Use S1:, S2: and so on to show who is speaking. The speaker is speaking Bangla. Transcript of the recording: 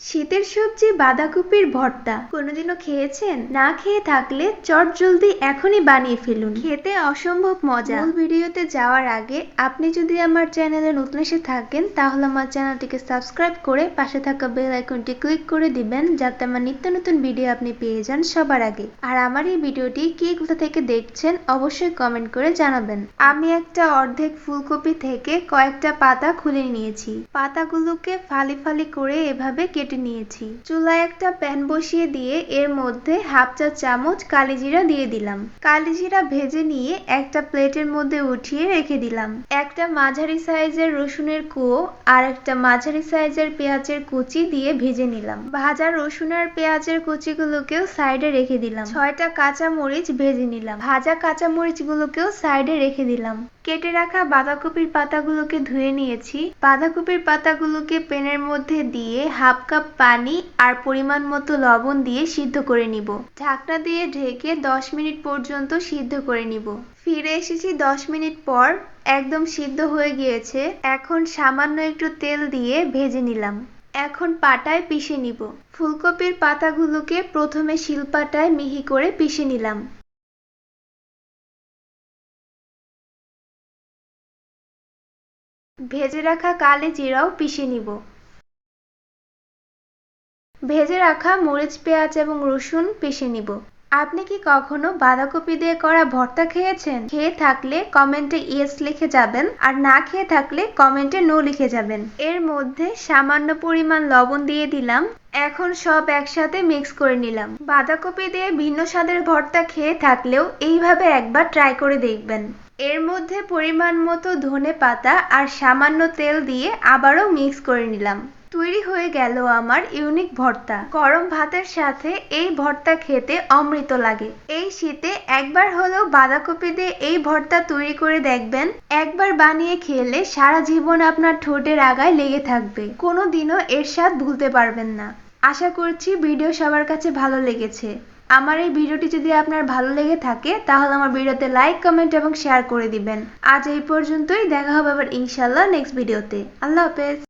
S1: শীতের সবজি বাঁধাকপির ভর্তা। কোনোদিনও খেয়েছেন? না খেয়ে থাকলে চট জলদি এখনই বানিয়ে ফেলুন। খেতে অসম্ভব মজা। মূল ভিডিওতে যাওয়ার আগে আপনি যদি আমার চ্যানেলে নতুন এসে থাকেন, তাহলে আমার চ্যানেলটিকে সাবস্ক্রাইব করে পাশে থাকা বেল আইকনটি ক্লিক করে দিবেন, যাতে আমার নিত্য নতুন ভিডিও আপনি পেয়ে যান সবার আগে। আর আমার এই ভিডিওটি কে কোথা থেকে দেখছেন, অবশ্যই কমেন্ট করে জানাবেন। আমি একটা অর্ধেক ফুলকপি থেকে কয়েকটা পাতা খুলে নিয়েছি। পাতাগুলোকে ফালি ফালি করে এভাবে কেটে নিয়েছি। চুলায় একটা প্যান বসিয়ে দিয়ে এর মধ্যে হাফ চা চামচ কালিজিরা দিয়ে দিলাম। কালিজিরা ভেজে নিয়ে একটা প্লেটের মধ্যে উঠিয়ে রেখে দিলাম। একটা মাঝারি সাইজের রসুনের কুয়ো আর একটা মাঝারি সাইজের পেঁয়াজের কুচি দিয়ে ভেজে নিলাম। ভাজা রসুন আর পেঁয়াজের কুচিগুলোকেও সাইডে রেখে দিলাম। ছয়টা কাঁচা মরিচ ভেজে নিলাম। ভাজা কাঁচা মরিচগুলোকেও সাইডে রেখে দিলাম। কেটে রাখা বাঁধাকপির পাতাগুলোকে ধুয়ে নিয়েছি। বাঁধাকপির পাতাগুলোকে প্যানের মধ্যে দিয়ে হাফ কাপ পানি আর পরিমাণ মতো লবণ দিয়ে সিদ্ধ করে নিব। ঢাকনা দিয়ে ঢেকে দশ মিনিট পর্যন্ত সিদ্ধ করে নিব। ফিরে এসেছি দশ মিনিট পর, একদম সিদ্ধ হয়ে গিয়েছে। এখন সামান্য একটু তেল দিয়ে ভেজে নিলাম। এখন পাটায় পিষে নিব। ফুলকপির পাতাগুলোকে প্রথমে শিলপাটায় মিহি করে পিষে নিলাম। ভেজে রাখা কালে জিরাও পিষে নিব। ভেজে রাখা মরিচ, পেঁয়াজ এবং রসুন পিষে নিব। আপনি কি কখনো বাঁধাকপি দিয়ে করা ভর্তা খেয়েছেন? খেয়ে থাকলে কমেন্টে ইয়েস লিখে যাবেন আর না খেয়ে থাকলে কমেন্টে নো লিখে যাবেন। এর মধ্যে সামান্য পরিমাণ লবণ দিয়ে দিলাম। এখন সব একসাথে মিক্স করে নিলাম। বাঁধাকপি দিয়ে ভিন্ন স্বাদের ভর্তা খেয়ে থাকলেও এইভাবে একবার ট্রাই করে দেখবেন। এর মধ্যে পরিমাণ মতো ধনে পাতা আর সামান্য তেল দিয়ে আবারও মিক্স করে নিলাম। তৈরি হয়ে গেল আমার ইউনিক ভর্তা। গরম ভাতের সাথে এই ভর্তা খেতে অমৃত লাগে। এই শীতে একবার হলেও বাঁধাকপি দিয়ে এই ভর্তা তৈরি করে দেখবেন, একবার বানিয়ে খেলে সারা জীবন আপনার ঠোঁটের আগায় লেগে থাকবে। কোনো দিনও এর স্বাদ ভুলতে পারবেন না। আশা করছি ভিডিও সবার কাছে ভালো লেগেছে। আমার এই ভিডিওটি যদি আপনার ভালো লেগে থাকে, তাহলে আমার ভিডিওতে লাইক কমেন্ট এবং শেয়ার করে দিবেন। আজ এই পর্যন্তই, দেখা হবে আবার ইনশাল্লাহ নেক্সট ভিডিওতে আল্লাহ হাফেজ।